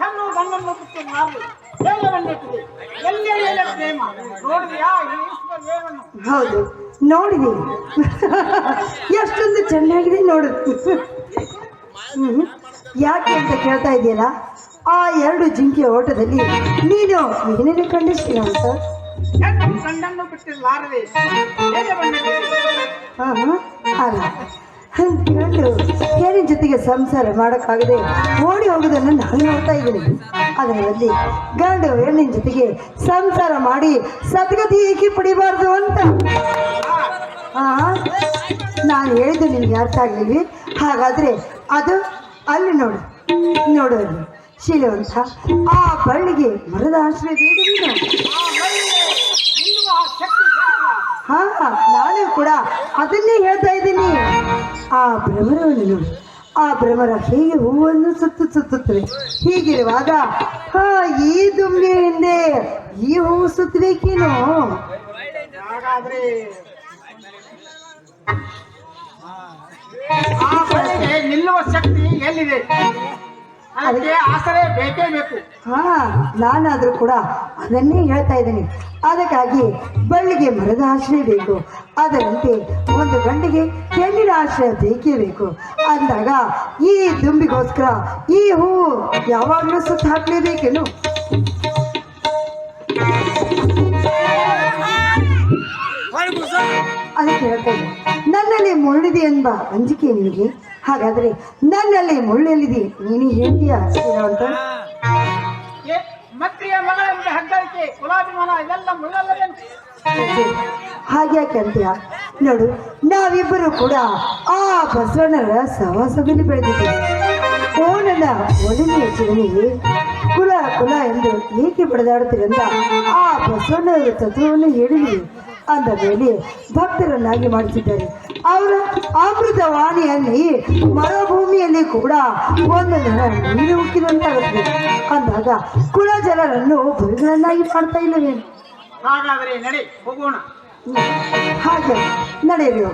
ಹೆಣ್ಣು ಗಂಡನ್ನು ಬಿಟ್ಟು ಎಲ್ಲೆಲ್ಲ ಪ್ರೇಮ. ನೋಡಿದ್ಯಾ? ದೇವರನ್ನು ಹೌದು ನೋಡಿದೆ ಎಷ್ಟೊಂದು ಚೆನ್ನಾಗಿದೆ ನೋಡು. ಯಾಕೆ ಅಂತ ಕೇಳ್ತಾ ಇದೆಯಲ್ಲ ಆ ಎರಡು ಜಿಂಕೆ ಓಟದಲ್ಲಿ ನೀನು ಏನೇನು ಕಂಡಿಸ್ತೀನ ಅಂತ? ಬಂದಿದೆ? ಹಾ. ಅಲ್ಲ. ಗಂಡು ಹೆಣ್ಣಿನ ಜೊತೆಗೆ ಸಂಸಾರ ಮಾಡೋಕ್ಕಾಗದೆ ಓಡಿ ಹೋಗೋದನ್ನು ನಾನು ನೋಡ್ತಾ ಇದ್ದೀನಿ. ಅದರಲ್ಲಿ ಗಂಡು ಹೆಣ್ಣಿನ ಜೊತೆಗೆ ಸಂಸಾರ ಮಾಡಿ ಸದ್ಗತಿ ಏಕೆ ಪಡಿಬಾರ್ದು ಅಂತ. ನಾನು ಹೇಳಿದ್ದು ನಿಮ್ಗೆ ಅರ್ಥ ಆಗಲಿಲ್ಲ ಹಾಗಾದ್ರೆ ಅದು ಅಲ್ಲಿ ನೋಡು ನೋಡು ಅಲ್ಲಿ. ಶೀಲವಂತ ಆ ಬಳ್ಳಿಗೆ ಮರದ ಆಶ್ರಯ? ಹಾ ನಾನು. ಕೂಡ ಅದನ್ನೇ ಹೇಳ್ತಾ ಇದ್ದೀನಿ. ಆ ಭ್ರಮರವನ್ನು ನೋಡು. ಆ ಭ್ರಮರ ಹೇಗೆ ಹೂವನ್ನು ಸುತ್ತು ಸುತ್ತುತ್ತವೆ. ಹೀಗಿರುವಾಗ ಹಾ ಈ ದುಂಬಿ ಹಿಂದೆ ಈ ಹೂವು ಸುತ್ತಬೇಕೇನು? ನಿಲ್ಲುವ ಶಕ್ತಿ ಎಲ್ಲಿದೆ? ಅದಕ್ಕೆ ಆಸರೆ ಬೇಕೇ ಬೇಕು. ಹಾ ನಾನಾದ್ರೂ ಕೂಡ ಅದನ್ನೇ ಹೇಳ್ತಾ ಇದ್ದೀನಿ. ಅದಕ್ಕಾಗಿ ಬಳ್ಳಿಗೆ ಮರದ ಆಶ್ರಯ ಬೇಕು. ಅದರಂತೆ ಒಂದು ಗಂಡಿಗೆ ಹೆಣ್ಣಿನ ಆಶ್ರಯ ಬೇಕೇ ಬೇಕು. ಅಂದಾಗ ಈ ದುಂಬಿಗೋಸ್ಕರ ಈ ಹೂವು ಯಾವಾಗಲೂ ಸುತ್ತ ಹಾಕ್ಲೇಬೇಕೇನು ಅದಕ್ಕೆ ಹೇಳ್ತಾ ಇದ್ದೀನಿ. ನನ್ನಲ್ಲಿ ಮುರುಳಿದೆ ಎಂಬ ಅಂಜಿಕೆ ನಿನಗೆ? ಹಾಗಾದ್ರೆ ನನ್ನಲ್ಲಿ ಮುಳ್ಳೆಲ್ಲಿದೆ? ನೀನು ಹೇಳ್ತೀಯ ಅಂತ? ಮಂತ್ರಿಯ ಕುಲಾಭಿಮಾನ ಇದೆಲ್ಲ ಮುಳ್ಳಲ್ಲವೇನು ಹಾಗ್ಯಾಕೆ ಅಂತೀಯ ನೋಡು ನಾವಿಬ್ಬರು ಕೂಡ ಆ ಬಸವಣ್ಣರ ಸವಾಸದಲ್ಲಿ ಬೆಳೆದಿದ್ದೀವಿ. ಓಣನ ಒಡನೆಯ ಜೀವನಿಗೆ ಕುಲ ಕುಲ ಎಂದು ಏಕೆ ಬಡದಾಡುತ್ತಿರಂತ ಆ ಬಸವಣ್ಣರ ತತ್ವವನ್ನು ಹೇಳಿದ್ವಿ ಅಂದ ಮೇಲೆ ಭಕ್ತರನ್ನಾಗಿ ಮಾಡಿಸಿದ್ದಾರೆ. ಅವರ ಅಮೃತ ವಾಣಿಯಲ್ಲಿ ಮರುಭೂಮಿಯಲ್ಲಿ ಕೂಡ ಒಂದು ಜನ ನೀರು ಉಕ್ಕಿದಂತಾಗುತ್ತದೆ ಅಂದಾಗ ಕುಲ ಜನರನ್ನು ಗುರುಗಳನ್ನಾಗಿ ಮಾಡ್ತಾ ಇಲ್ಲವೇನು ಹಾಗಾದ್ರೆ ನಡಿ ಹೋಗೋಣ. ಹಾಗೆ ನಡೆಯಲಿ.